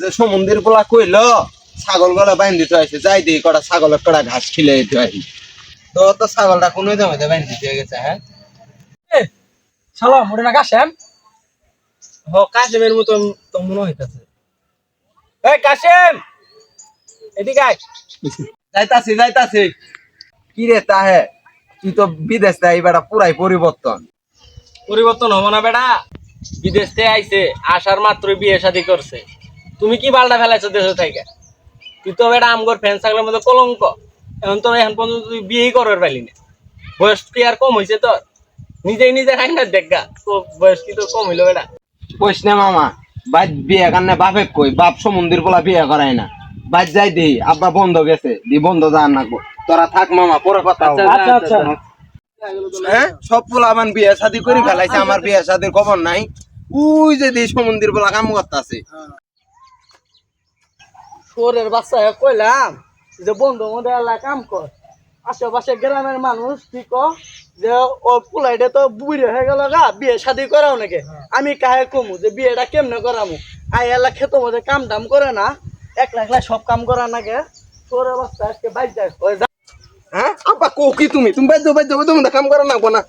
যে সমুদ্রের পোলা কইলো ছাগল গলা বাইন দিতে আছে যাই দিই কটা ছাগলের কটা ঘাস খিলে দিতে হয়। তো তো ছাগলটা কোনো জমিতে বাইন দিতে গেছে হ্যাঁ? শালা মোটে না কাশেম? হ কাশেমের মতো তো মনে হইতাছে। এই কাশেম! এদিকে আয়। যাইতাছি যাইতাছি। কি রে তাহে? তুই তো বিদেশ তাই বেটা পুরাই পরিবর্তন। পরিবর্তন হব না বেটা। বিদেশ থেকে আইছে আসার মাত্রই বিয়ে শাদী করছে। তুমি কি বালটা ফেলাইছো দেশে থেকে? তুই তো বেটা আমগর ফ্যান ছাগলের মধ্যে কলঙ্ক। এখন তো এখন পর্যন্ত তুই বিয়েই করার পারলি না। বয়স কি আর কম হয়েছে তোর? নিজেই নিজে খাই না দেখা তো বয়স কি তোর কম হইল বেটা? কইস না মামা বাইর বিয়ে কারণে বাপে কই বাপ সমুদ্রের পোলা বিয়ে করায় না। বাদ যাই দেই আব্বা বন্ধ গেছে দি বন্ধ যান নাকবো তোরা থাক মামা পরে কথা হবে। আচ্ছা, আচ্ছা। হ্যাঁ? সব পোলা আমার বিয়ে শাদি করে ফেলাইছে আমার বিয়ে শাদির খবর নাই। উই যে দি সমুদ্রের পোলা কাম করতেছে। শহরের বাচ্চা কইলাম যে, বন্ধু মধ্যে এলাকা কাম কর। আশেপাশে গ্রামের মানুষ কি ক যে, ও পুলাইটা তো বুড়ি হয়ে গেল গা, বিয়ে শাদি করাও নাকি? আমি কাহে কমু যে, বিয়েটা কেমনে করামু? আই এলা খেতো মধ্যে কাম দাম করে না, একলা একলা সব কাম করা নাকি? শহরের বাচ্চা আজকে বাইক যায় হ্যাঁ? আব্বা কো কি তুমি? তুমি বাইর যাও বাইর যাও তুমি কাম করো না না।